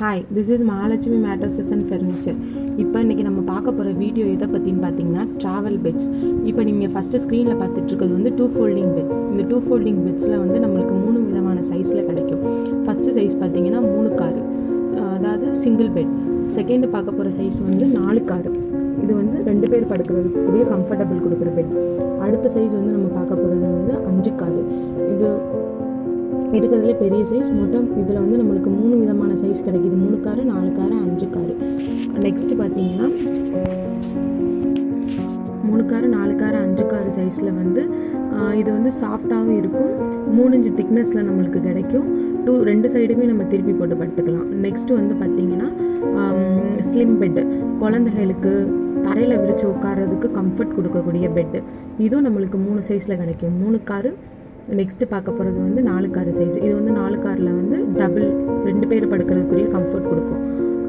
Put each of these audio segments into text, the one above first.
Hi this is Mahalakshmi mattresses and furniture இப்போ இன்றைக்கி நம்ம பார்க்க போகிற வீடியோ எதை பற்றின்னு பார்த்தீங்கன்னா ட்ராவல் பெட்ஸ் இப்போ நீங்கள் ஃபஸ்ட்டு ஸ்க்ரீனில் பார்த்துட்ருக்கிறது வந்து டூ ஃபோல்டிங் பெட்ஸ் இந்த டூ ஃபோல்டிங் பெட்ஸில் வந்து நம்மளுக்கு மூணு விதமான சைஸில் கிடைக்கும். ஃபஸ்ட்டு சைஸ் பார்த்தீங்கன்னா மூணு காரு. அதாவது சிங்கிள் பெட் செகண்டு பார்க்க போகிற சைஸ் வந்து நாலு காரு. இது வந்து ரெண்டு பேர் படுக்கிறதுக்கு கூடிய கம்ஃபர்டபுள் கொடுக்குற பெட் அடுத்த சைஸ் வந்து நம்ம பார்க்க போகிறது வந்து அஞ்சு காரு. இது இருக்கிறதுலே பெரிய சைஸ் மொத்தம் இதில் வந்து நம்மளுக்கு மூணு விதமான சைஸ் கிடைக்கிது. மூணு காரு நாலு காரு அஞ்சு காரு நெக்ஸ்ட்டு பார்த்தீங்கன்னா மூணு காரு நாலு காரு அஞ்சு காரு சைஸில் வந்து இது வந்து சாஃப்டாகவும் இருக்கும். மூணு இன்ச்சு திக்னஸில் நம்மளுக்கு கிடைக்கும். டூ ரெண்டு சைடுமே நம்ம திருப்பி போட்டு படுத்துக்கலாம். நெக்ஸ்ட்டு வந்து பார்த்திங்கன்னா ஸ்லிம் பெட்டு குழந்தைகளுக்கு தரையில் விரித்து உட்கார்றதுக்கு கம்ஃபர்ட் கொடுக்கக்கூடிய பெட்டு இதுவும் நம்மளுக்கு மூணு சைஸில் கிடைக்கும். மூணு காரு நெக்ஸ்ட்டு பார்க்க போகிறது வந்து நாலு காரு சைஸ் இது வந்து நாலு காரில் வந்து டபுள் ரெண்டு பேர் படுக்கிறதுக்குரிய கம்ஃபர்ட் கொடுக்கும்.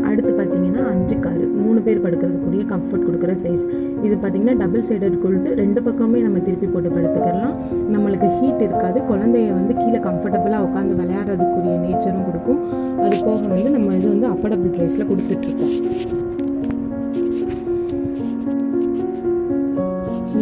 அடுத்து பார்த்தீங்கன்னா அஞ்சு காரு மூணு பேர் படுக்கிறதுக்குரிய கம்ஃபர்ட் கொடுக்குற சைஸ் இது பார்த்திங்கன்னா டபுள் சைடட் கொல்ட்டு ரெண்டு பக்கமே நம்ம திருப்பி போட்டு படுத்துக்கலாம். நம்மளுக்கு ஹீட் இருக்காது. குழந்தைய வந்து கீழே கம்ஃபர்டபுளாக உட்காந்து விளையாடுறதுக்குரிய நேச்சரும் கொடுக்கும். அது போக வந்து நம்ம இது வந்து அஃபோர்டபுள் ப்ரைஸில் கொடுத்துட்ருக்கோம்.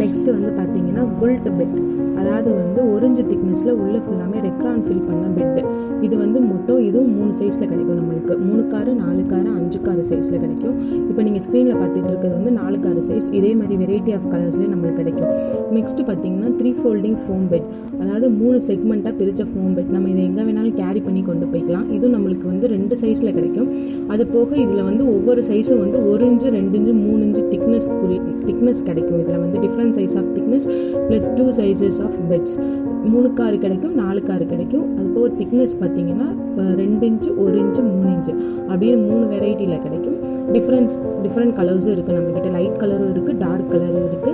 நெக்ஸ்ட்டு வந்து பார்த்தீங்கன்னா குல்ட் பெட் அதாவது வந்து ஒரிஞ்சு திக்னஸில் உள்ள ஃபுல்லாமே ரெக்ரான் ஃபில் பண்ண பெட்டு இது வந்து மொத்தம் இதுவும் மூணு சைஸில் கிடைக்கும் நம்மளுக்கு. மூணு காரு நாலு காரு அஞ்சு காரு சைஸில் கிடைக்கும். இப்போ நீங்கள் ஸ்க்ரீனில் பார்த்துட்டு இருக்கிறது வந்து நாலு காரு சைஸ் இதே மாதிரி வெரைட்டி ஆஃப் கலர்ஸ்லேயே நம்மளுக்கு கிடைக்கும். நெக்ஸ்ட்டு பார்த்தீங்கன்னா த்ரீ ஃபோல்டிங் ஃபோம் பெட் அதாவது மூணு செக்மெண்ட்டாக பிரித்த ஃபோம் பெட் நம்ம இதை எங்கே வேணாலும் கேரி பண்ணி கொண்டு போய்க்கலாம். இதுவும் நம்மளுக்கு வந்து ரெண்டு சைஸில் கிடைக்கும். அது போக இதில் வந்து ஒவ்வொரு சைஸும் வந்து ஒரு இன்ச்சு ரெண்டு இன்ச்சு மூணு இன்ச்சு திக்னஸ் குறி திக்னஸ் கிடைக்கும். இதில் வந்து different size of thickness plus two sizes of beds மூணு காரு கிடைக்கும் நாலு காரு கிடைக்கும். அது போக திக்னஸ் பார்த்தீங்கன்னா ரெண்டு இன்ச்சு ஒரு இன்ச்சு மூணு இன்ச்சு அப்படின்னு மூணு வெரைட்டியில் கிடைக்கும். டிஃப்ரெண்ட்ஸ் டிஃப்ரெண்ட் கலர்ஸும் இருக்குது நம்மக்கிட்ட லைட் கலரும் இருக்குது டார்க் கலரும் இருக்குது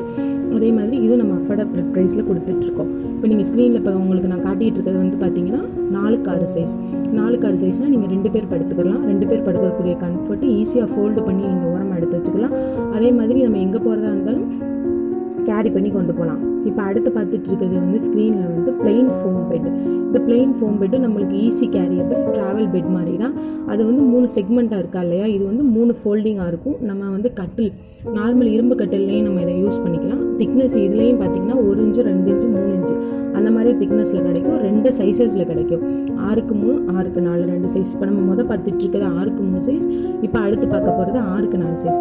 அதே மாதிரி இது நம்ம அஃபோர்டபிள் ப்ரைஸில் கொடுத்துட்ருக்கோம். இப்போ நீங்கள் ஸ்க்ரீனில் இப்போ உங்களுக்கு நான் காட்டிகிட்டு இருக்கிறது வந்து பார்த்தீங்கன்னா நாலு காரு சைஸ் நாலு காரு சைஸ்னால் நீங்கள் ரெண்டு பேர் படுத்துக்கலாம். ரெண்டு பேர் படுக்கக்கூடிய கம்ஃபர்ட் ஈஸியாக ஃபோல்டு பண்ணி நீங்கள் ஓரமாக எடுத்து வச்சுக்கலாம். அதே மாதிரி நம்ம எங்கே போகிறதா இருந்தாலும் கேரி பண்ணி கொண்டு போகலாம் இப்போ அடுத்து பார்த்துட்டு இருக்கிறது வந்து ஸ்க்ரீனில் வந்து பிளெயின் ஃபோம் பெட் இந்த பிளெயின் ஃபோம் பெட்டு நம்மளுக்கு ஈஸி கேரியபிள் ட்ராவல் பெட் மாதிரி தான் அது வந்து மூணு செக்மெண்ட்டாக இருக்கா இல்லையா? இது வந்து மூணு ஃபோல்டிங்காக இருக்கும். நம்ம வந்து கட்டில் நார்மல் இரும்பு கட்டில்லையும் நம்ம இதை யூஸ் பண்ணிக்கலாம். திக்னஸ் இதுலேயும் பார்த்தீங்கன்னா ஒரு இன்ச்சு ரெண்டு இன்ச்சு மூணு இன்ச்சு. மாதிரி திக்னஸில் கிடைக்கும். ரெண்டு சைஸஸில் கிடைக்கும். ஆறுக்கு மூணு ஆறுக்கு நாலு ரெண்டு சைஸ் இப்போ நம்ம மொதல் பார்த்துட்டு இருக்கிறது ஆறுக்கு மூணு சைஸ் இப்போ அடுத்து பார்க்க போகிறது ஆறுக்கு நாலு சைஸ்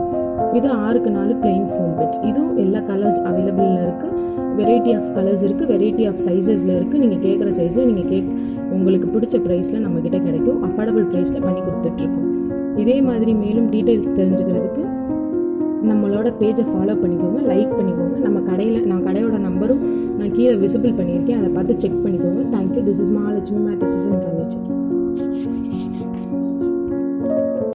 இது ஆறுக்கு நாலு பிளெயின் ஃபோம் பெட் இதுவும் எல்லா கலர்ஸ் அவைலபிளில் இருக்குது வெரைட்டி ஆஃப் கலர்ஸ் இருக்குது வெரைட்டி ஆஃப் சைஸஸில் இருக்குது நீங்கள் கேட்குற சைஸில் நீங்கள் கேக் உங்களுக்கு பிடிச்ச ப்ரைஸில் நம்மக்கிட்ட கிடைக்கும். அஃபோர்டபுள் ப்ரைஸில் பண்ணி கொடுத்துட்ருக்கோம். இதே மாதிரி மேலும் டீட்டெயில்ஸ் தெரிஞ்சுக்கிறதுக்கு நம்மளோட பேஜை ஃபாலோ பண்ணிக்கோங்க லைக் பண்ணிக்கோங்க. நம்ம கடையில் நான் கடையோட நம்பரும் நான் கீழே விசிபிள் பண்ணியிருக்கேன். அதை பார்த்து செக் பண்ணிக்கோங்க. Thank you this is Mahalakshmi mattresses in furniture